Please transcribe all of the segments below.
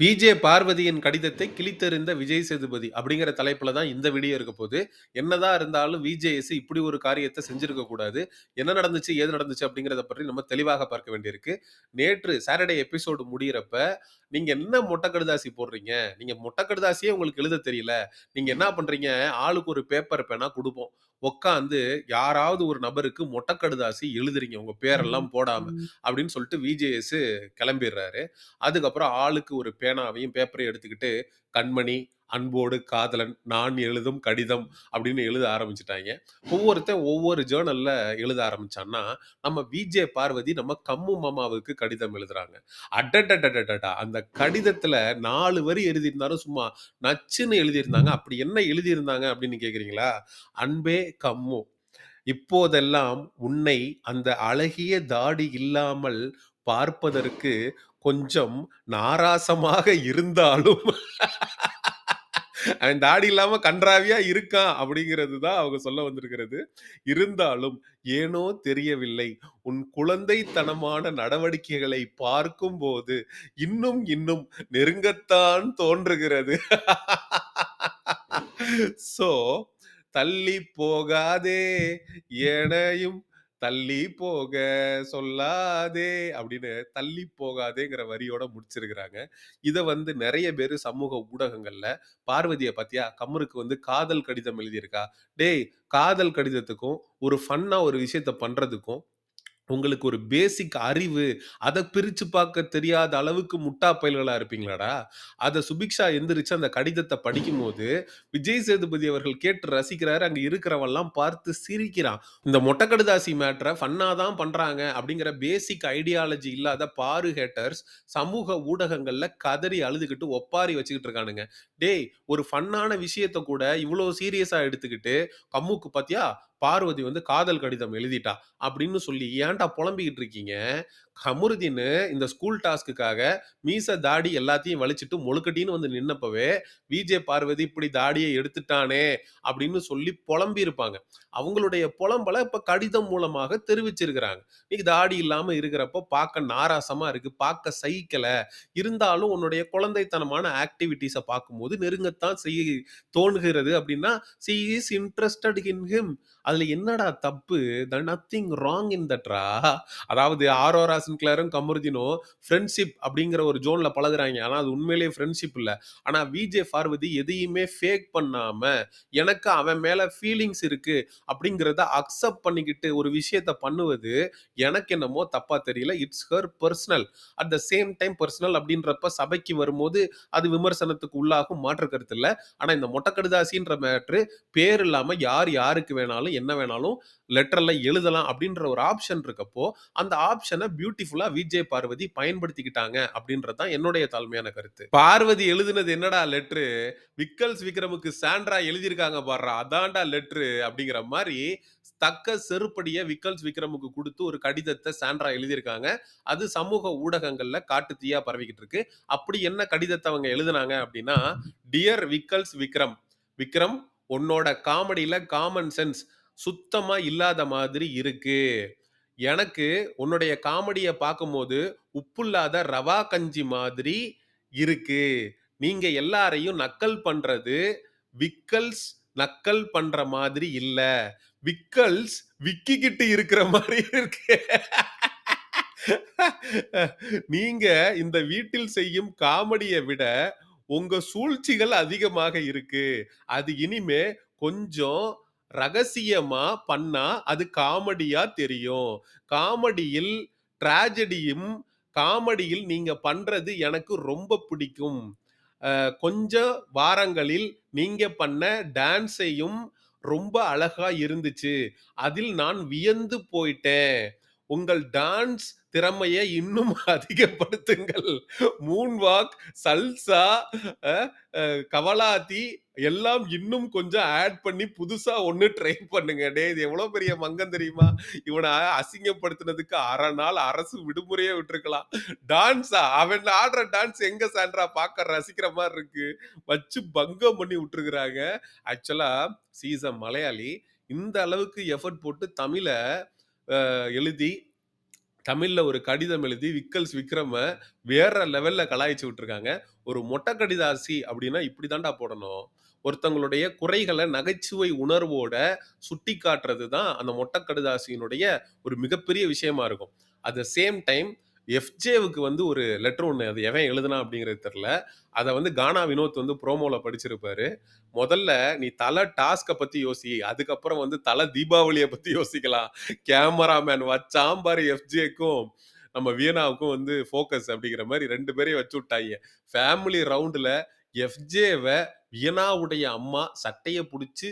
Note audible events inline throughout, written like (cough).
VJ பார்வதியின் கடிதத்தை கிழித்தெறிந்த விஜய் சேதுபதி அப்படிங்கிற தலைப்புல தான் இந்த வீடியோ இருக்க போகுது. என்னதான் இருந்தாலும் விஜேஎஸ் இப்படி ஒரு காரியத்த செஞ்சிருக்க கூடாது. என்ன நடந்துச்சு, ஏது நடந்துச்சு அப்படிங்கிறத பற்றி நம்ம தெளிவாக பார்க்க வேண்டியிருக்கு. நேற்று சாட்டர்டே எபிசோடு முடியிறப்ப, நீங்க என்ன மொட்டை கடுதாசி போடுறீங்க? நீங்க மொட்டை கடுதாசியே உங்களுக்கு எழுத தெரியல. நீங்க என்ன பண்றீங்க? ஆளுக்கு ஒரு பேப்பர், பேனா குடுப்போம். உட்காந்து யாராவது ஒரு நபருக்கு மொட்டை கடுதாசி எழுதுறீங்க. உங்க பேரெல்லாம் போடாம. அப்படின்னு சொல்லிட்டு விஜேஎஸ் கிளம்பிடுறாரு. அதுக்கப்புறம் ஆளுக்கு ஒரு பேனாவையும், பேப்பரையும் எடுத்துக்கிட்டு, கண்மணி, அன்போடு காதலன், நான் எழுதும் கடிதம் அப்படின்னு எழுத ஆரம்பிச்சிட்டாங்க ஒவ்வொருத்தன் ஒவ்வொரு ஜேர்னலில் எழுத ஆரம்பிச்சான்னா, நம்ம விஜே பார்வதி நம்ம கம்மு மாமாவுக்கு கடிதம் எழுதுறாங்க. அடடடடடடா! அந்த கடிதத்துல நாலு வரி எழுதியிருந்தாலும் சும்மா நச்சுன்னு எழுதியிருந்தாங்க. அப்படி என்ன எழுதியிருந்தாங்க அப்படின்னு கேட்குறீங்களா அன்பே கம்மு, இப்போதெல்லாம் உன்னை அந்த அழகிய தாடி இல்லாமல் பார்ப்பதற்கு கொஞ்சம் நாராசமாக இருந்தாலும் அவன் தாடி இல்லாம கன்றாவியா இருக்கான் அப்படிங்கிறது தான் அவங்க சொல்ல வந்திருக்கிறது. இருந்தாலும் ஏனோ தெரியவில்லை. உன் குழந்தைத்தனமான நடவடிக்கைகளை பார்க்கும்போது இன்னும் இன்னும் நெருங்கத்தான் தோன்றுகிறது. ஸோ தள்ளி போகாதே எனையும் தள்ளி போக சொல்லாதே அப்படின்னு தள்ளி போகாதேங்கிற வரியோட முடிச்சிருக்கிறாங்க. இதை வந்து நிறைய பேர் சமூக ஊடகங்கள்ல பார்வதியை பார்த்தியா கம்மருக்கு வந்து காதல் கடிதம் எழுதியிருக்கா. டேய் காதல் கடிதத்துக்கும், ஒரு ஃபன்னா ஒரு விஷயத்த பண்றதுக்கும் உங்களுக்கு ஒரு பேசிக் அறிவு, அதை பிரிச்சு பார்க்க தெரியாத அளவுக்கு முட்டா பயல்களா இருப்பீங்களாடா? அதை சுபிக்ஷா எந்திரிச்சு அந்த கடிதத்த படிக்கும்போது, விஜய் சேதுபதி அவர்கள் கேட்டு ரசிக்கிறாரு. அங்க இருக்கிறவெல்லாம் பார்த்து சிரிக்கிறான். இந்த மொட்டை கடுதாசி மேட்டரை ஃபன்னா தான் பண்றாங்க அப்படிங்கிற பேசிக் ஐடியாலஜி இல்லாத பாரு ஹேட்டர்ஸ் சமூக ஊடகங்கள்ல கதறி அழுதுகிட்டு ஒப்பாரி வச்சுக்கிட்டு இருக்கானுங்க. டேய் ஒரு ஃபன்னான விஷயத்த கூட இவ்வளோ சீரியஸா எடுத்துக்கிட்டு, கம்முக்கு பாத்தியா பார்வதி வந்து காதல் கடிதம் எழுதிட்டா அப்படின்னு சொல்லி ஏன்டா புலம்பிக்கிட்டு இருக்கீங்க? கமருதீனு இந்த ஸ்கூல் டாஸ்க்குக்காக மீச, தாடி எல்லாத்தையும் வலிச்சுட்டு மொழுக்கட்டின்னு வந்து நின்னப்பவே, விஜே பார்வதி இப்படி தாடியை எடுத்துட்டானே அப்படின்னு சொல்லி புலம்பியிருப்பாங்க. அவங்களுடைய புலம்பல இப்போ கடிதம் மூலமாக தெரிவிச்சிருக்கிறாங்க. நீ தாடி இல்லாமல் இருக்கிறப்போ பார்க்க நாராசமாக இருக்குது பார்க்க சகிக்கலை இருந்தாலும் உன்னுடைய குழந்தைத்தனமான ஆக்டிவிட்டீஸை பார்க்கும்போது நெருங்கத்தான் செய் தோணுகிறது அப்படின்னா, she is interested in him. அதுல என்னடா தப்பு? த நத்திங் ராங் இன் தட்ரா. அதாவது ஆரோரா சின்க்ளரும் கமருதினும் ஃப்ரெண்ட்ஷிப் அப்படிங்கிற ஒரு ஜோன்ல பழகுறாங்க ஆனா அது உண்மையிலேயே ஃப்ரெண்ட்ஷிப் இல்ல. ஆனா விஜே பார்வதி எதையுமே ஃபேக் பண்ணாம, எனக்கு அவன் மேல ஃபீலிங்ஸ் இருக்கு அப்படிங்கிறத அக்செப்ட் பண்ணிக்கிட்டு ஒரு விஷயத்த பண்ணுவது, எனக்கு என்னமோ தப்பா தெரியல. It's her personal at the same time personal அப்படின்றப்ப சபைக்கு வரும்போது, அது விமர்சனத்துக்கு உள்ளாகும். மாற்று கருத்து இல்லை ஆனா இந்த மொட்டை கடுதாசின்ற மேட்ரு பேர் இல்லாம யார் யாருக்கு வேணாலும், என்ன வேணாலும் லெட்டர்ல எழுதலாம் அப்படின்ற ஒரு ஆப்ஷன் இருக்கப்போ, அந்த ஆப்ஷன பியூட்டிஃபுல்லா விஜே பார்வதி பயன்படுத்திக்கிட்டாங்க அப்படின்றது தான் என்னுடைய தாழ்மையான கருத்து. பார்வதி எழுதுனது என்னடா லெட்ரு விக்கல்ஸ் விக்ரமுக்கு சாண்ட்ரா எழுதியிருக்காங்க பாடுறா அதான்டா லெட்ரு அப்படிங்கிற மாதிரி தக்க செருப்படிய விக்கல்ஸ் விக்ரமுக்கு கொடுத்து ஒரு கடிதத்தை சாண்ட்ரா எழுதியிருக்காங்க. அது சமூக ஊடகங்கள்ல காட்டு தீயா பரவிக்கிட்டு இருக்கு. அப்படி என்ன கடிதத்தை அவங்க எழுதுனாங்க அப்படின்னா, டியர் விக்கல்ஸ் விக்ரம். விக்ரம் உன்னோட காமெடியில காமன் சென்ஸ் சுத்தமா இல்லாத மாதிரி இருக்கு. எனக்கு உன்னுடைய காமெடியை பார்க்கும்போது, உப்புல்லாத ரவா கஞ்சி மாதிரி இருக்கு. நீங்க எல்லாரையும் நக்கல் பண்றது, விக்கல்ஸ் நக்கல் பண்ற மாதிரி இல்ல. விக்கல்ஸ் விக்கிக்கிட்டு இருக்கிற மாதிரி இருக்கு. நீங்க இந்த வீட்டில் செய்யும் காமெடியை விட, உங்க சூழ்ச்சிகள் அதிகமாக இருக்கு. அது இனிமே கொஞ்சம் ரகசியமா பண்ணா, அது காமெடியா தெரியும். காமெடியில் ட்ராஜடியும் காமெடியில் நீங்க பண்றது எனக்கு ரொம்ப பிடிக்கும். கொஞ்ச வாரங்களில் நீங்க பண்ண டான்ஸையும் ரொம்ப அழகா இருந்துச்சு. அதில் நான் வியந்து போயிட்டேன். உங்கள் டான்ஸ் திறமையை இன்னும் (laughs) அதிகப்படுத்துங்கள். மூன் வாக், சல்சா, கவலாத்தி எல்லாம் இன்னும் கொஞ்சம் ஆட் பண்ணி புதுசா ஒண்ணு ட்ரை பண்ணுங்க. டே இது எவ்வளோ பெரிய மங்கம் தெரியுமா? இவனை அசிங்கப்படுத்தினதுக்கு அரை நாள் அரசு விடுமுறையே விட்டுருக்கலாம். டான்ஸா? அவன் ஆடுற டான்ஸ் எங்க சாண்ட்ரா பார்க்க ரசிக்கிற மாதிரி இருக்கு. வச்சு பங்கம் பண்ணி விட்டுருக்குறாங்க ஆக்சுவலா சீசன் மலையாளி. இந்த அளவுக்கு எஃபோர்ட் போட்டு தமிழை எழுதி தமிழ்ல ஒரு கடிதம் எழுதி விக்கல்ஸ் விக்ரம வேற லெவல்ல கலாய்ச்சி விட்டுருக்காங்க. ஒரு மொட்டை கடிதாசி அப்படின்னா இப்படி தாண்டா போடணும். ஒருத்தங்களுடைய குறைகளை நகைச்சுவை உணர்வோட சுட்டிக்காட்டுறது தான் அந்த மொட்டை கடிதாசியினுடைய ஒரு மிகப்பெரிய விஷயமா இருக்கும். அட் த சேம் டைம் எஃப்ஜேவுக்கு வந்து ஒரு லெட்டர் ஒன்று அது எவன் எழுதுனா அப்படிங்கிறது தெரில அதை வந்து கானா வினோத் வந்து ப்ரோமோவில் படிச்சிருப்பாரு. முதல்ல நீ தலை டாஸ்கை பற்றி யோசி. அதுக்கப்புறம் வந்து தலை தீபாவளியை பற்றி யோசிக்கலாம். கேமராமேன் வச்சான் பாரு எஃப்ஜேக்கும், நம்ம வியனாவுக்கும் வந்து ஃபோக்கஸ்" அப்படிங்கிற மாதிரி ரெண்டு பேரையும் வச்சு விட்டாங்க ஃபேமிலி ரவுண்டில் எஃப்ஜேவை வியனாவுடைய அம்மா சட்டையை பிடிச்சி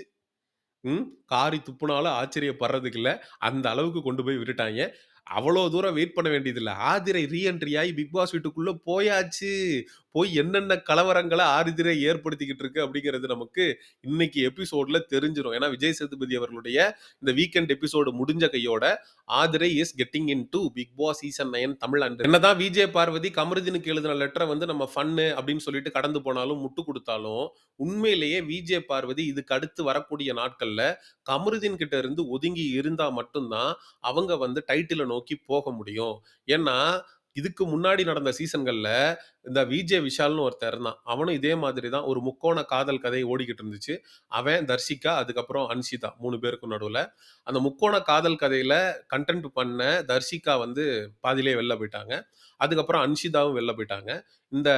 ம் காரி துப்புனாலும் ஆச்சரியப்படுறதுக்கு இல்லை அந்த அளவுக்கு கொண்டு போய் விட்டுட்டாங்க அவ்வளோ தூரம் வெயிட் பண்ண வேண்டியதில்லை ஆதிரை ரீஎன்ட்ரி ஆகி பிக் பாஸ் வீட்டுக்குள்ள போயாச்சு. போய் என்னென்ன கலவரங்களை ஆதிரை ஏற்படுத்திக்கிட்டு இருக்கு அப்படிங்கிறது நமக்கு இன்னைக்கு எபிசோட்ல தெரிஞ்சிரும். ஏன்னா விஜய் சேதுபதி அவர்களுடைய இந்த வீக்கெண்ட் எபிசோடு முடிஞ்ச கையோட Aadhirai is getting into Bigg Boss season nine Tamil and என்னதான் விஜே பார்வதி கமருதீனுக்கு எழுதின லெட்டரை வந்து நம்ம ஃபன்னு அப்படின்னு சொல்லிட்டு கடந்து போனாலும், முட்டு கொடுத்தாலும் உண்மையிலேயே விஜே பார்வதி இதுக்கு அடுத்து வரக்கூடிய நாட்கள்ல கமருதீன் கிட்ட இருந்து ஒதுங்கி இருந்தா மட்டும்தான் அவங்க வந்து டைட்டில் நோக்கி போக முடியும். ஏன்னா, இதுக்கு முன்னாடி நடந்த சீசன்களில் இந்த விஜே விஷால்னு ஒருத்தர் இருந்தான். அவனும் இதே மாதிரி தான் ஒரு முக்கோண காதல் கதை ஓடிக்கிட்டு இருந்துச்சு. அவன், தர்ஷிகா, அதுக்கப்புறம் அன்ஷிதா மூணு பேருக்கும் நடுவில் அந்த முக்கோண காதல் கதையில் கன்டென்ட் பண்ண தர்ஷிகா வந்து பாதியிலே வெளில போயிட்டாங்க அதுக்கப்புறம் அன்ஷிதாவும் வெளில போய்ட்டாங்க. இந்த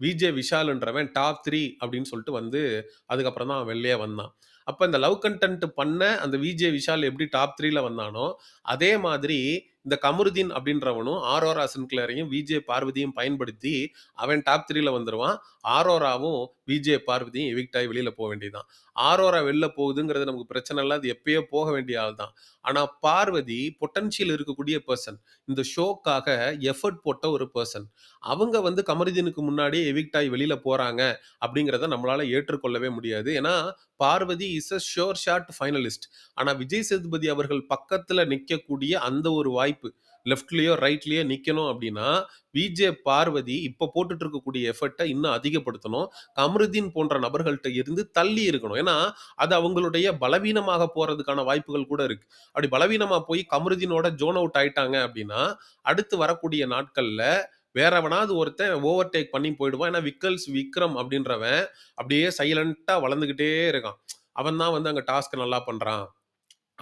விஜே விஷாலுன்றவன் டாப் த்ரீ அப்படின்னு சொல்லிட்டு வந்து அதுக்கப்புறம் தான் அவன் வெளிலயே வந்தான். அப்போ இந்த லவ் கண்டென்ட் பண்ண அந்த விஜே விஷால் எப்படி டாப் த்ரீல வந்தானோ, அதே மாதிரி இந்த கமருதீன் அப்படின்றவனும் ஆரோரா கிளாரையும் விஜே பார்வதியும் பயன்படுத்தி அவன் டாப் த்ரீல வந்துருவான். ஆரோராவும், விஜே பார்வதியும் எவிக்ட் ஆகி வெளியில போக வேண்டியதுதான் ஆரோரா வெளில போகுதுங்கிறது நமக்கு பிரச்சனை இல்லை அது எப்பயோ போக வேண்டிய ஆள் தான். ஆனா பார்வதி பொட்டன்ஷியல் இருக்கக்கூடிய பர்சன் இந்த ஷோக்காக எஃபர்ட் போட்ட ஒரு பர்சன் அவங்க வந்து கமருதீனுக்கு முன்னாடியே எவிக்ட் ஆகி வெளியில போறாங்க அப்படிங்கிறத நம்மளால ஏற்றுக்கொள்ளவே முடியாது. ஏன்னா, Parvathy is a sure shot finalist. ஆனா விஜய் சேதுபதி அவர்கள் பக்கத்துல நிக்கக்கூடிய அந்த ஒரு வாய்ப்பு. லெஃப்ட்லேயோ ரைட்லேயோ நிற்கணும் அப்படின்னா விஜே பார்வதி இப்போ போட்டுட்டு இருக்கக்கூடிய எஃபர்ட்டை இன்னும் அதிகப்படுத்தணும். கமருதீன் போன்ற நபர்கள்ட்ட இருந்து தள்ளி இருக்கணும். ஏன்னா, அது அவங்களுடைய பலவீனமாக போகிறதுக்கான வாய்ப்புகள் கூட இருக்கு. அப்படி பலவீனமாக போய் கமருதீனோட ஜோன் அவுட் ஆயிட்டாங்க அப்படின்னா அடுத்து வரக்கூடிய நாட்களில் வேறவனாவது எவனாவது ஒருத்தன் ஓவர்டேக் பண்ணி போயிடுவான். ஏன்னா விக்கல்ஸ் விக்ரம் அப்படின்றவன் அப்படியே சைலண்ட்டாக வளர்ந்துக்கிட்டே இருக்கான். அவன் தான் வந்து அங்கே டாஸ்க் நல்லா பண்ணுறான்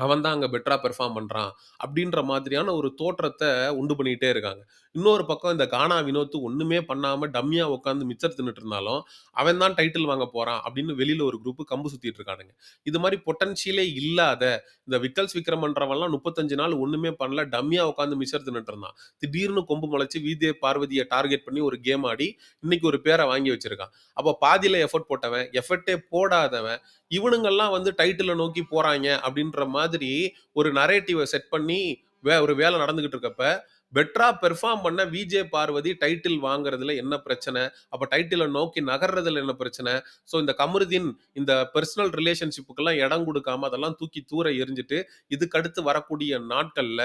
அவன் தான் அங்கே பெட்டராக பெர்ஃபார்ம் பண்ணுறான் அப்படின்ற மாதிரியான ஒரு தோற்றத்தை உண்டு பண்ணிகிட்டே இருக்காங்க. இன்னொரு பக்கம் இந்த கானா வினோத்து ஒன்றுமே பண்ணாமல் டம்மியாக உட்காந்து மிச்சர் தின்னுட்டு இருந்தாலும், அவன் தான் டைட்டில் வாங்க போகிறான் அப்படின்னு வெளியில் ஒரு குரூப்பு கம்பு சுற்றிட்டு இருக்கானுங்க. இது மாதிரி பொட்டன்ஷியலே இல்லாத இந்த விக்கல்ஸ் விக்ரமன்றவன்லாம் முப்பத்தஞ்சு நாள் ஒன்றுமே பண்ணல. டம்மியாக உட்காந்து மிச்சர் தின்னுட்டு இருந்தான். திடீர்னு கொம்பு முளைச்சி விஜே பார்வதியை டார்கெட் பண்ணி ஒரு கேம் ஆடி, இன்னைக்கு ஒரு பேரை வாங்கி வச்சிருக்கான். அப்போ பாதியில் எஃபர்ட் போட்டவன், எஃபர்ட்டே போடாதவன், இவனுங்கெல்லாம் வந்து டைட்டில நோக்கி போறாங்க அப்படின்ற மாதிரி ஒரு நரேட்டிவை செட் பண்ணி வே ஒரு வேலை நடந்துகிட்டு இருக்கப்ப, பெட்டரா பெர்ஃபார்ம் பண்ண விஜே பார்வதி டைட்டில் வாங்குறதுல என்ன பிரச்சனை? அப்ப டைட்டிலை நோக்கி நகர்றதுல என்ன பிரச்சனை? ஸோ இந்த கமருதீன் இந்த பர்சனல் ரிலேஷன்ஷிப்புக்கெல்லாம் இடம் கொடுக்காம அதெல்லாம் தூக்கி தூர எரிஞ்சிட்டு இதுக்கடுத்து வரக்கூடிய நாட்கள்ல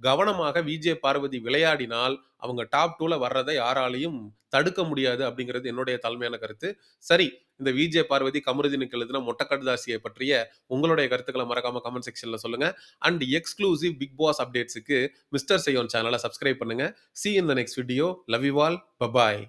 கவனமாக விஜே பார்வதி விளையாடினால், அவங்க டாப் டூவில் வர்றதை யாராலையும் தடுக்க முடியாது அப்படிங்கிறது என்னுடைய தலைமையான கருத்து. சரி, இந்த விஜே பார்வதி கமருதீனுக்கு எழுதின மொட்டக்கடுதாசியை பற்றிய உங்களுடைய கருத்துக்களை மறக்காம கமெண்ட் செக்ஷன்ல சொல்லுங்க. அண்ட் எக்ஸ்க்ளூசிவ் பிக் பாஸ் அப்டேட்ஸுக்கு மிஸ்டர் செய்யோன் சேனலை சப்ஸ்கிரைப் பண்ணுங்க. See in the next video. Love you all. Bye bye bye.